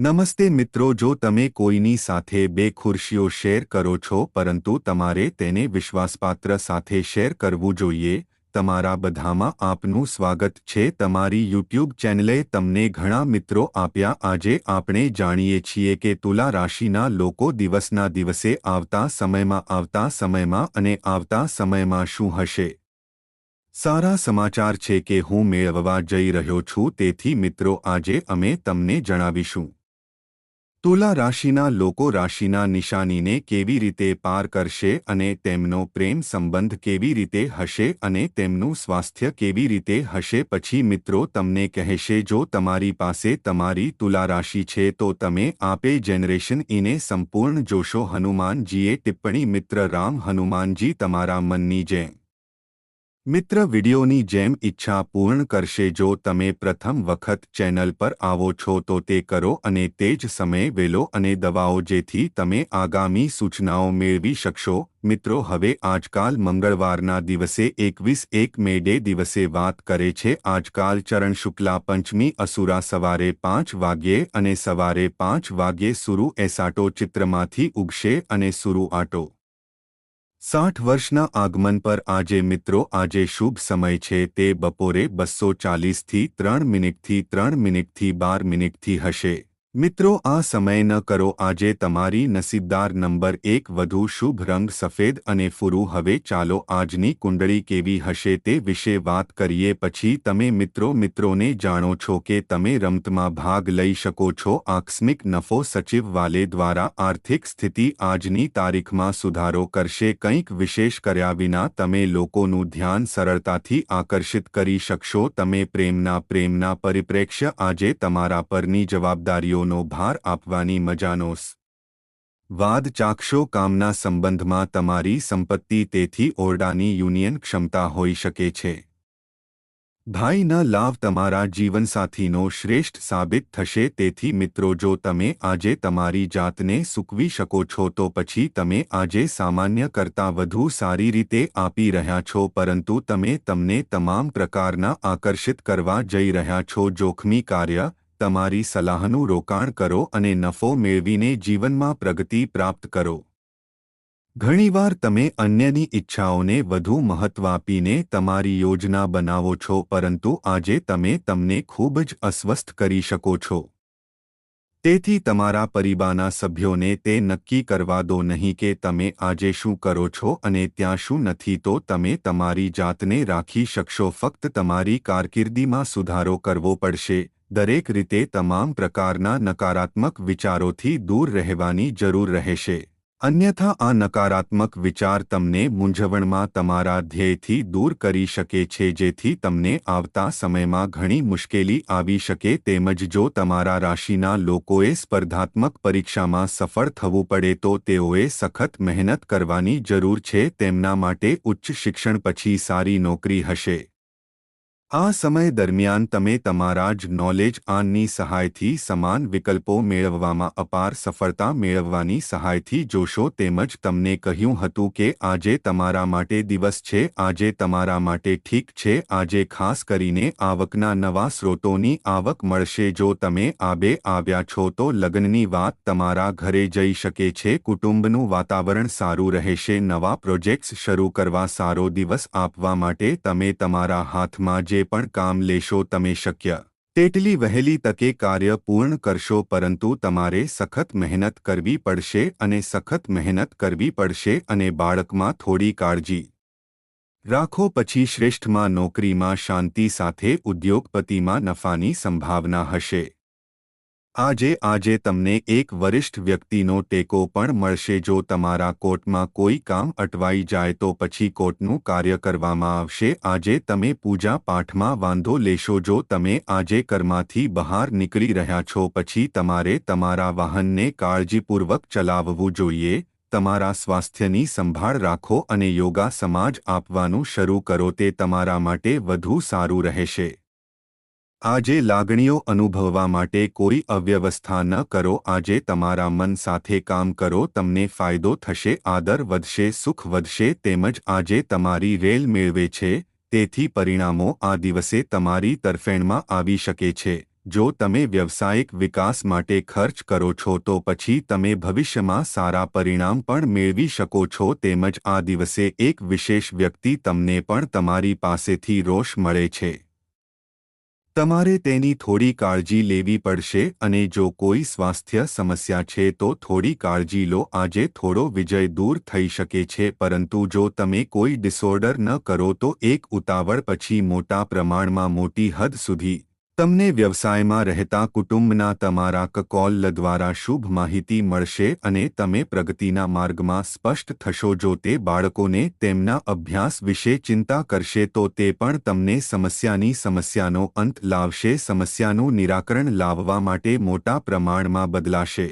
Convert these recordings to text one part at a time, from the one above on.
નમસ્તે મિત્રો, જો તમે કોઈની સાથે બે ખુરશીઓ શેર કરો છો, પરંતુ તમારે તેને વિશ્વાસપાત્ર સાથે શેર કરવું જોઈએ, તમારા બધામાં આપનું સ્વાગત છે. તમારી યુટ્યુબ ચેનલે તમને ઘણા મિત્રો આપ્યા. આજે આપણે જાણીએ છીએ કે તુલા રાશિના લોકો દિવસના દિવસે આવતા સમયમાં આવતા સમયમાં અને આવતા સમયમાં શું હશે? સારા સમાચાર છે કે હું મેળવવા જઈ રહ્યો છું, તેથી મિત્રો, આજે અમે તમને જણાવીશું. તુલા રાશિના લોકો રાશિના નિશાનીને કેવી રીતે પાર કરશે અને તેમનો પ્રેમ સંબંધ કેવી રીતે હશે અને તેમનું સ્વાસ્થ્ય કેવી રીતે હશે પછી મિત્રો તમને કહેશે, જો તમારી પાસે તમારી તુલા રાશિ છે તો તમે આપે જનરેશન ઇને સંપૂર્ણ જોશો, હનુમાનજીએ ટિપ્પણી, મિત્ર રામ, હનુમાનજી, તમારા મનની જેમ. મિત્ર વિડીયોની જેમ ઈચ્છા પૂર્ણ કરશે જો તમે પ્રથમ વખત ચેનલ પર આવો છો તો તે કરો અને તે જ સમયે વેલો અને દવાઓ જેથી તમે આગામી સૂચનાઓ મેળવી શકશો. મિત્રો, હવે આજકાલ મંગળવારના દિવસે એકવીસ એક મે ડે દિવસે વાત કરે છે. આજકાલ ચરણ શુક્લા પંચમી, અસુરા સવારે પાંચ વાગ્યે અને સવારે પાંચ વાગ્યે સુરુ એસાટો ચિત્રમાંથી ઉગશે અને સુરુ આટો સાઠ વર્ષના આગમન પર આજે મિત્રો, આજે શુભ સમય છે. તે બપોરે બસો ચાલીસથી ત્રણ મિનિટથી ત્રણ મિનિટથી બાર મિનિટથી હશે. મિત્રો, આ સમય ન કરો, આજે તમારી નસીબદાર નંબર એક વધુ શુભ રંગ સફેદ અને ફૂરું. હવે ચાલો, આજની કુંડળી કેવી હશે તે વિશે વાત કરીએ. પછી તમે મિત્રો, મિત્રોને જાણો છો કે તમે રમતમાં ભાગ લઈ શકો છો. આકસ્મિક નફો સચિવ વાલે દ્વારા આર્થિક સ્થિતિ આજની તારીખમાં સુધારો કરશે. કંઈક વિશેષ કર્યા વિના તમે લોકોનું ધ્યાન સરળતાથી આકર્ષિત કરી શકશો. તમે પ્રેમના પ્રેમના પરિપ્રેક્ષ્ય આજે તમારા પરની જવાબદારીઓ નો ભાર આપવાની મજાનો વાદ ચાકશો કામના સંબંધમાં તમારી સંપત્તિ તેથી ઓરડાની યુનિયન ક્ષમતા હોઈ શકે છે. ભાઈ ન લાભ તમારા જીવનસાથીનો શ્રેષ્ઠ સાબિત થશે તેથી મિત્રો જો તમે આજે તમારી જાતને સૂકવી શકો છો તો પછી તમે આજે સામાન્ય કરતાં વધુ સારી રીતે આપી રહ્યા છો પરંતુ તમે તમને તમામ પ્રકારના આકર્ષિત કરવા જઈ રહ્યા છો જોખમી કાર્ય તમારી સલાહનું રોકાણ કરો અને નફો મેળવીને જીવનમાં પ્રગતિ પ્રાપ્ત કરો. ઘણીવાર તમે અન્યની ઈચ્છાઓને વધુ મહત્વ આપીને તમારી યોજના બનાવો છો, પરંતુ આજે તમે તમને ખૂબ જ અસ્વસ્થ કરી શકો છો. તેથી તમારા પરિવારના સભ્યોને તે નક્કી કરવા દો નહીં કે તમે આજે શું કરો છો અને ત્યાં શું નથી તો તમે તમારી જાતને રાખી શકશો. ફક્ત તમારી કારકિર્દીમાં સુધારો કરવો પડશે. દરેક રીતે તમામ પ્રકારના નકારાત્મક વિચારોથી દૂર રહેવાની જરૂર રહેશે. અન્યથા, આ નકારાત્મક વિચાર તમને મૂંઝવણમાં તમારા ધ્યેયથી દૂર કરી શકે છે, જેથી તમને આવતા સમયમાં ઘણી મુશ્કેલી આવી શકે. તેમજ, જો તમારા રાશિના લોકોએ સ્પર્ધાત્મક પરીક્ષામાં સફળ થવું પડે, તો તેઓએ સખત મહેનત કરવાની જરૂર છે. તેમના માટે ઉચ્ચ શિક્ષણ પછી સારી નોકરી હશે. આ સમય દરમિયાન તમે તમારા જ નોલેજ આનની સહાયથી સમાન વિકલ્પો મેળવવામાં અપાર સફળતા મેળવવાની સહાયથી જોશો તેમજ તમને કહ્યું હતું કે આજે તમારા માટે દિવસ છે, આજે તમારા માટે ઠીક છે, આજે ખાસ કરીને આવકના નવા સ્રોતોની આવક મળશે. જો તમે આબે આવ્યા છો તો લગ્નની વાત તમારા ઘરે જઈ શકે છે, કુટુંબનું વાતાવરણ સારું રહેશે, નવા પ્રોજેક્ટ્સ શરૂ કરવા સારો દિવસ આપવા માટે તમે તમારા હાથમાં જે જે પણ કામ લેશો તમે શક્ય. તેટલી વહેલી તકે કાર્ય પૂર્ણ કરશો, પરંતુ તમારે સખત મહેનત કરવી પડશે અને સખત મહેનત કરવી પડશે અને બાળકમાં થોડી કાળજી રાખો. પછી શ્રેષ્ઠમાં નોકરીમાં શાંતિ સાથે ઉદ્યોગપતિમાં નફાની સંભાવના હશે. આજે આજે તમને એક વરિષ્ઠ વ્યક્તિનો ટેકો પણ મળશે. જો તમારા કોર્ટમાં કોઈ કામ અટવાઈ જાય તો પછી કોર્ટનું કાર્ય કરવામાં આવશે. આજે તમે પૂજા પાઠમાં વાંધો લેશો. જો તમે આજે કર્માથી બહાર નીકળી રહ્યા છો, પછી તમારે તમારા વાહનને કાળજીપૂર્વક ચલાવવું જોઈએ. તમારા સ્વાસ્થ્યની સંભાળ રાખો અને યોગા સમાજ આપવાનું શરૂ કરો. તે તમારા માટે વધુ સારું રહેશે. આજે લાગણીઓ અનુભવવા માટે કોઈ અવ્યવસ્થા ન કરો, આજે તમારા મન સાથે કામ કરો, તમને ફાયદો થશે, આદર વધશે, સુખ વધશે, તેમજ આજે તમારી રેલ મેળવે છે, તેથી પરિણામો આ દિવસે તમારી તરફેણમાં આવી શકે છે. જો તમે વ્યવસાયિક વિકાસ માટે ખર્ચ કરો છો, તો પછી તમે ભવિષ્યમાં સારા પરિણામ પણ મેળવી શકો છો, તેમજ આ દિવસે એક વિશેષ વ્યક્તિ તમને પણ તમારી પાસેથી રોષ મળે છે. તમારે તેની થોડી કાળજી લેવી પડશે અને જો કોઈ સ્વાસ્થ્ય સમસ્યા છે તો થોડી કાળજી લો. આજે થોડો વિજય દૂર થઈ શકે છે, પરંતુ જો તમે કોઈ ડિસઓર્ડર ન કરો તો એક ઉતાવળ પછી મોટા પ્રમાણમાં મોટી હદ સુધી તમને વ્યવસાયમાં રહેતા કુટુંબના તમારા કકોલ દ્વારા શુભ માહિતી મળશે અને તમે પ્રગતિના માર્ગમાં સ્પષ્ટ થશો જો તે બાળકોને તેમના અભ્યાસ વિશે ચિંતા કરશે તો તે પણ તમને સમસ્યાની સમસ્યાનો અંત લાવશે. સમસ્યાનું નિરાકરણ લાવવા માટે મોટા પ્રમાણમાં બદલાશે.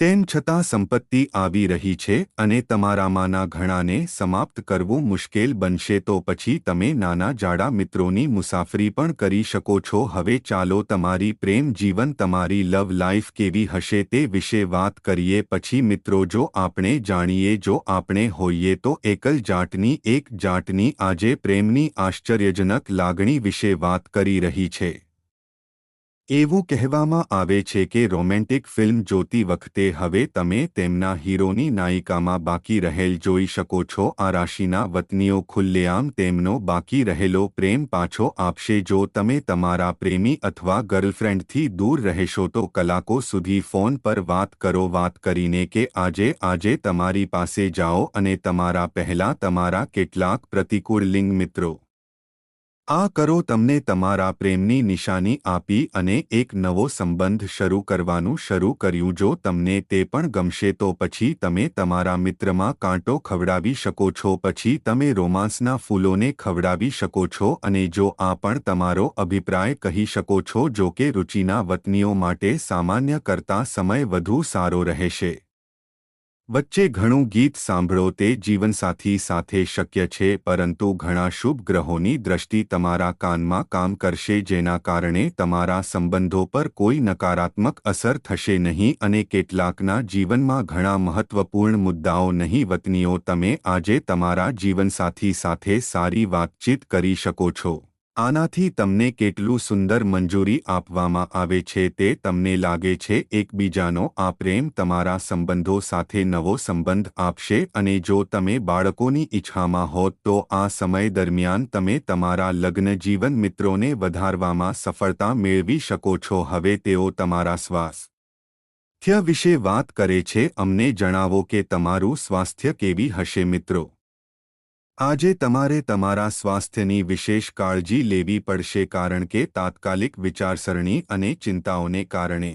તેમ છતાં સંપત્તિ આવી રહી છે અને તમારામાંના ઘણાને સમાપ્ત કરવું મુશ્કેલ બનશે તો પછી તમે નાના જાડા મિત્રોની મુસાફરી પણ કરી શકો છો. હવે ચાલો તમારી પ્રેમ જીવન તમારી લવ લાઈફ કેવી હશે તે વિશે વાત કરીએ. પછી મિત્રો જો આપણે જાણીએ, જો આપણે હોઈએ તો એકલ જાટની એક જાટની આજે પ્રેમની આશ્ચર્યજનક લાગણી વિશે વાત કરી રહી છે. એવું કહેવામાં આવે છે કે રોમેન્ટિક ફિલ્મ જોતી વખતે હવે તમે તેમના હીરોની નાયિકામાં બાકી રહેલ જોઈ શકો છો. આ રાશિના વતનીઓ ખુલ્લેઆમ તેમનો બાકી રહેલો પ્રેમ પાછો આપશે. જો તમે તમારા પ્રેમી અથવા ગર્લફ્રેન્ડથી દૂર રહેશો તો કલાકો સુધી ફોન પર વાત કરો. વાત કરીને કે આજે આજે તમારી પાસે જાઓ અને તમારા પહેલાં તમારા કેટલાક પ્રતિકૂળ લિંગ મિત્રો આ કરો તમને તમારા પ્રેમની નિશાની આપી અને એક નવો સંબંધ શરૂ કરવાનું શરૂ કર્યું. જો તમને તે પણ ગમશે તો પછી તમે તમારા મિત્રમાં કાંટો ખવડાવી શકો છો. પછી તમે રોમાન્સના ફૂલોને ખવડાવી શકો છો અને જો આ પણ તમારો અભિપ્રાય કહી શકો છો, જો કે રુચિના વતનીઓ માટે સામાન્ય કરતા સમય વધુ સારો રહેશે. વચ્ચે ઘણું ગીત સાંભળો તે જીવનસાથી સાથે શક્ય છે, પરંતુ ઘણા શુભ ગ્રહોની દ્રષ્ટિ તમારા કાનમાં કામ કરશે જેના કારણે તમારા સંબંધો પર કોઈ નકારાત્મક અસર થશે નહીં અને કેટલાકના જીવનમાં ઘણા મહત્વપૂર્ણ મુદ્દાઓ નહીં. વતનીઓ, તમે આજે તમારા જીવનસાથી સાથે સારી વાતચીત કરી શકો છો. આનાથી તમને કેટલું સુંદર મંજૂરી આપવામાં આવે છે તે તમને લાગે છે, એકબીજાનો આ પ્રેમ તમારા સંબંધો સાથે નવો સંબંધ આપશે અને જો તમે બાળકોની ઈચ્છામાં હોત તો આ સમય દરમિયાન તમે તમારા લગ્ન જીવન મિત્રોને વધારવામાં સફળતા મેળવી શકો છો. હવે તેઓ તમારા શ્વાસ થ્ય વિશે વાત કરે છે. અમને જણાવો કે તમારું સ્વાસ્થ્ય કેવી હશે મિત્રો? આજે તમારે તમારા સ્વાસ્થ્યની વિશેષ કાળજી લેવી પડશે કારણ કે તાત્કાલિક વિચારસરણી અને ચિંતાઓને કારણે.